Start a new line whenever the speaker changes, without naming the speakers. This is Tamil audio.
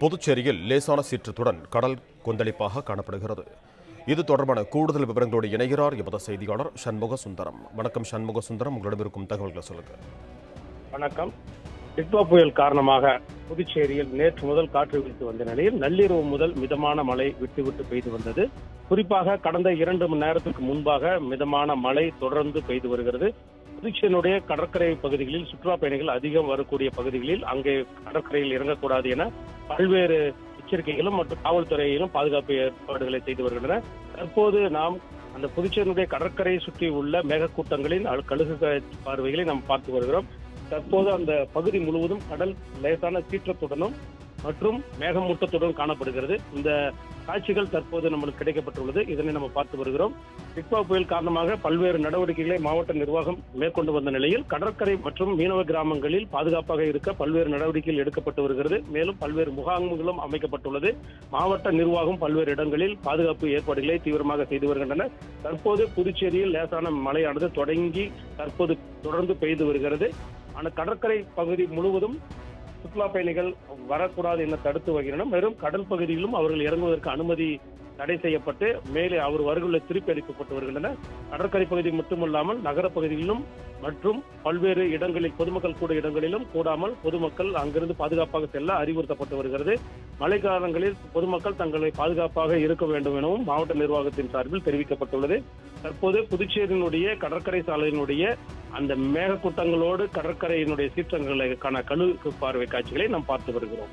புதுச்சேரியில் லேசான சீற்றத்துடன் கடல் கொந்தளிப்பாக காணப்படுகிறது. இது தொடர்பான கூடுதல் விவரங்களோடு இணைகிறார் எமது செய்தியாளர் சண்முக சுந்தரம். வணக்கம் சண்முக சுந்தரம். உங்களிடம் இருக்கும் தகவல்களை சொல்லுங்க.
வணக்கம். டிட்வா புயல் காரணமாக புதுச்சேரியில் நேற்று முதல் காற்று வீசி வந்த நிலையில் நள்ளிரவு முதல் மிதமான மழை விட்டுவிட்டு பெய்து வந்தது. குறிப்பாக கடந்த இரண்டு மணி நேரத்துக்கு முன்பாக மிதமான மழை தொடர்ந்து பெய்து வருகிறது. புதுச்சேரியினுடைய கடற்கரை பகுதிகளில் சுற்றுலா பயணிகள் அதிகம் வரக்கூடிய பகுதிகளில் அங்கே கடற்கரையில் இறங்கக்கூடாது என பல்வேறு எச்சரிக்கைகளும் மற்றும் காவல்துறையிலும் பாதுகாப்பு ஏற்பாடுகளை செய்து வருகின்றன. தற்போது நாம் அந்த புதுச்சேரியினுடைய கடற்கரையை சுற்றி உள்ள மேகக்கூட்டங்களின் கழுகு பார்வைகளை நாம் பார்த்து வருகிறோம். தற்போது அந்த பகுதி முழுவதும் கடல் லேசான சீற்றத்துடனும் மற்றும் மேகமூட்டத்துடன் காணப்படுகிறது. இந்த காட்சிகள் தற்போது நம்மளுக்கு கிடைக்கப்பட்டுள்ளது. இதனை நம்ம பார்த்து வருகிறோம். டிக்பா புயல் காரணமாக பல்வேறு நடவடிக்கைகளை மாவட்ட நிர்வாகம் மேற்கொண்டு வந்த நிலையில் கடற்கரை மற்றும் மீனவ கிராமங்களில் பாதுகாப்பாக இருக்க பல்வேறு நடவடிக்கைகள் எடுக்கப்பட்டு வருகிறது. மேலும் பல்வேறு முகாம்களும் அமைக்கப்பட்டுள்ளது. மாவட்ட நிர்வாகம் பல்வேறு இடங்களில் பாதுகாப்பு ஏற்பாடுகளை தீவிரமாக செய்து வருகின்றன தற்போது புதுச்சேரியில் லேசான மழையானது தொடங்கி தற்போது தொடர்ந்து பெய்து வருகிறது. ஆனால் கடற்கரை பகுதி முழுவதும் சுற்றுலா பயணிகள் வரக்கூடாது என தடுத்து வருகின்றனர் வெறும் கடல் பகுதியிலும் அவர்கள் இறங்குவதற்கு அனுமதி தடை செய்யப்பட்டு மேலே அவர் வருகளை திருப்பி அளிக்கப்பட்டு வருகின்றன கடற்கரை பகுதி மட்டுமல்லாமல் நகர பகுதிகளிலும் மற்றும் பல்வேறு இடங்களில் பொதுமக்கள் கூட இடங்களிலும் கூடாமல் பொதுமக்கள் அங்கிருந்து பாதுகாப்பாக செல்ல அறிவுறுத்தப்பட்டு வருகிறது. மழை காலங்களில் பொதுமக்கள் தங்களை பாதுகாப்பாக இருக்க வேண்டும் எனவும் மாவட்ட நிர்வாகத்தின் சார்பில் தெரிவிக்கப்பட்டுள்ளது. தற்போது புதுச்சேரியினுடைய கடற்கரை சாலையினுடைய அந்த மேகக்கூட்டங்களோடு கடற்கரையினுடைய சீற்றங்களுக்கான கழுகு பார்வை காட்சிகளை நாம் பார்த்து வருகிறோம்.